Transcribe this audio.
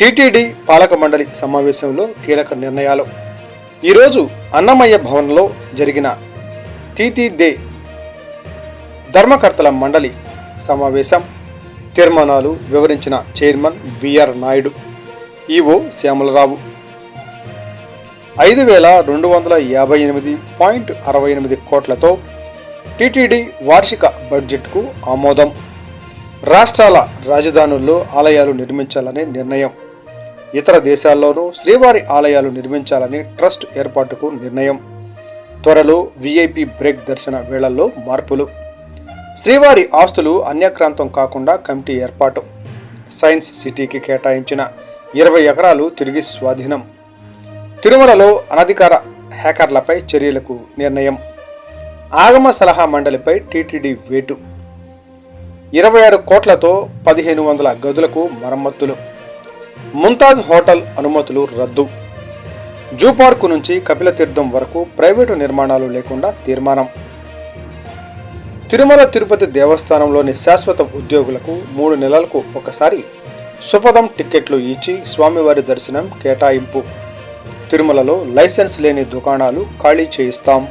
TTD పాలక మండలి సమావేశంలో కీలక నిర్ణయాలు. ఈరోజు అన్నమయ్య భవన్లో జరిగిన తీతిదే ధర్మకర్తల మండలి సమావేశం. తీర్మానాలు వివరించిన chairman B R Naidu EO Shyamalarao. ఐదు వేల రెండు వందల యాభై ఎనిమిది పాయింట్ అరవై ఎనిమిది కోట్లతో టీటీడీ వార్షిక బడ్జెట్కు ఆమోదం. రాష్ట్రాల రాజధానుల్లో ఆలయాలు నిర్మించాలనే నిర్ణయం. ఇతర దేశాల్లోనూ శ్రీవారి ఆలయాలు నిర్మించాలని ట్రస్ట్ ఏర్పాటుకు నిర్ణయం. త్వరలో విఐపి బ్రేక్ దర్శన వేళల్లో మార్పులు. శ్రీవారి ఆస్తులు అన్యక్రాంతం కాకుండా కమిటీ ఏర్పాటు. సైన్స్ సిటీకి కేటాయించిన ఇరవై ఎకరాలు తిరిగి స్వాధీనం. తిరుమలలో అనధికార హ్యాకర్లపై చర్యలకు నిర్ణయం. ఆగమ సలహా మండలిపై టీటీడీ వేటు. ఇరవై ఆరు కోట్లతో పదిహేను వందల గదులకు మరమ్మతులు. ముంతాజ్ హోటల్ అనుమతులు రద్దు. జూ పార్కు నుంచి కపిలతీర్థం వరకు ప్రైవేటు నిర్మాణాలు లేకుండా తీర్మానం. తిరుమల తిరుపతి దేవస్థానంలోని శాశ్వత ఉద్యోగులకు మూడు నెలలకు ఒకసారి సుపదం టిక్కెట్లు ఇచ్చి స్వామివారి దర్శనం కేటాయింపు. తిరుమలలో లైసెన్స్ లేని దుకాణాలు ఖాళీ చేయిస్తాం.